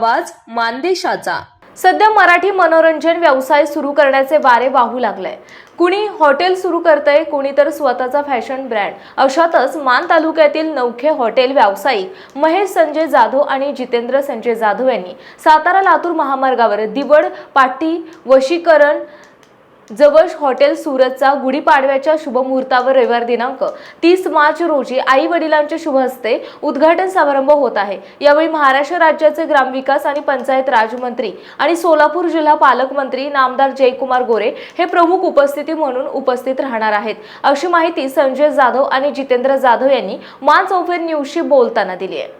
आवाज मानदेशाचा. सध्या मराठी मनोरंजन व्यवसाय सुरू करण्याचे वारे वाहू लागले. कुणी हॉटेल सुरू करतंय कुणी तर स्वतःचा फॅशन ब्रँड. अशातच मान तालुक्यातील नौखे हॉटेल व्यावसायिक महेश संजय जाधव आणि जितेंद्र संजय जाधव यांनी सातारा लातूर महामार्गावर दिवड पाटी वशीकरण जवळ हॉटेल सुरतचा गुढीपाडव्याच्या शुभमुहूर्तावर रविवार दिनांक तीस मार्च रोजी आई वडिलांचे शुभ हस्ते उद्घाटन समारंभ होत आहे. यावेळी महाराष्ट्र राज्याचे ग्रामविकास आणि पंचायत राजमंत्री आणि सोलापूर जिल्हा पालकमंत्री नामदार जयकुमार गोरे हे प्रमुख उपस्थिती म्हणून उपस्थित राहणार आहेत. अशी माहिती संजय जाधव आणि जितेंद्र जाधव यांनी मान चौफेर न्यूजशी बोलताना दिली आहे.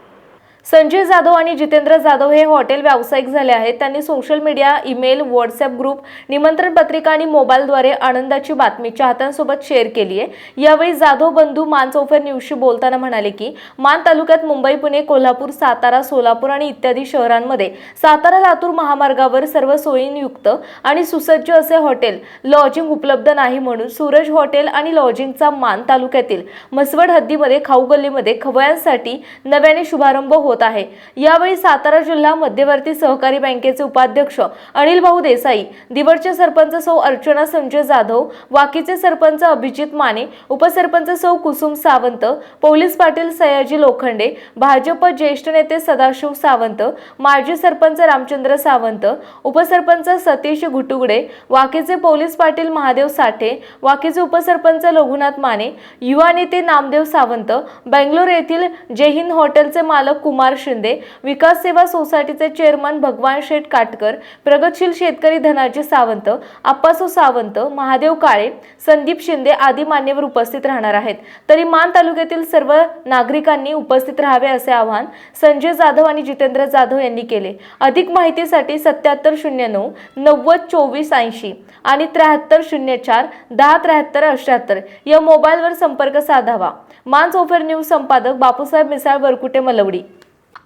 संजय जाधव आणि जितेंद्र जाधव हे हॉटेल व्यावसायिक झाले आहेत. त्यांनी social media email WhatsApp group निमंत्रण पत्रिका आणि मोबाईलद्वारे आनंदाची बातमी चाहत्यांसोबत शेअर केली आहे. यावेळी जाधव बंधू मान चौफेर न्यूजशी बोलताना म्हणाले की मान तालुक्यात मुंबई पुणे कोल्हापूर सातारा सोलापूर आणि इत्यादी शहरांमध्ये सातारा लातूर महामार्गावर सर्व सोयींयुक्त आणि सुसज्ज असे हॉटेल लॉजिंग उपलब्ध नाही म्हणून सूरज हॉटेल आणि लॉजिंगचा मान तालुक्यातील म्हसवड हद्दीमध्ये खाऊ गल्लीमध्ये खवयांसाठी नव्याने शुभारंभ होत आहे. यावेळी सातारा जिल्हा मध्यवर्ती सहकारी बँकेचे उपाध्यक्ष अनिल भाऊ देसाई दिवडचे सरपंच सौ अर्चना संजय जाधव वाकीचे सरपंच अभिजित माने उपसरपंच सौ कुसुम सावंत पोलीस पाटील सयाजी लोखंडे भाजप ज्येष्ठ नेते सदाशिव सावंत माजी सरपंच रामचंद्र सावंत उपसरपंच सतीश घुटुगडे वाकीचे पोलीस पाटील महादेव साठे वाकीचे उपसरपंच रघुनाथ माने युवा नेते नामदेव सावंत बेंगलोर येथील जय हिंद हॉटेलचे मालक कुमार कुमार शिंदे विकास सेवा सोसायटीचे चेअरमन भगवान शेठ काटकर प्रगतशील शेतकरी धनाजी सावंत आप्पासो सावंत महादेव काळे संदीप शिंदे आदी मान्यवर उपस्थित राहणार आहेत. तरी मान तालुक्यातील सर्व नागरिकांनी उपस्थित राहावे असे आवाहन संजय जाधव आणि जितेंद्र जाधव यांनी केले. अधिक माहितीसाठी सत्याहत्तर शून्य नऊ नव्वद चोवीस ऐंशी आणि त्र्याहत्तर शून्य चार दहा त्र्याहत्तर अठ्याहत्तर या मोबाईलवर संपर्क साधावा. मान सोफर न्यूज संपादक बापूसाहेब मिसाळ वरकुटे मलवडी.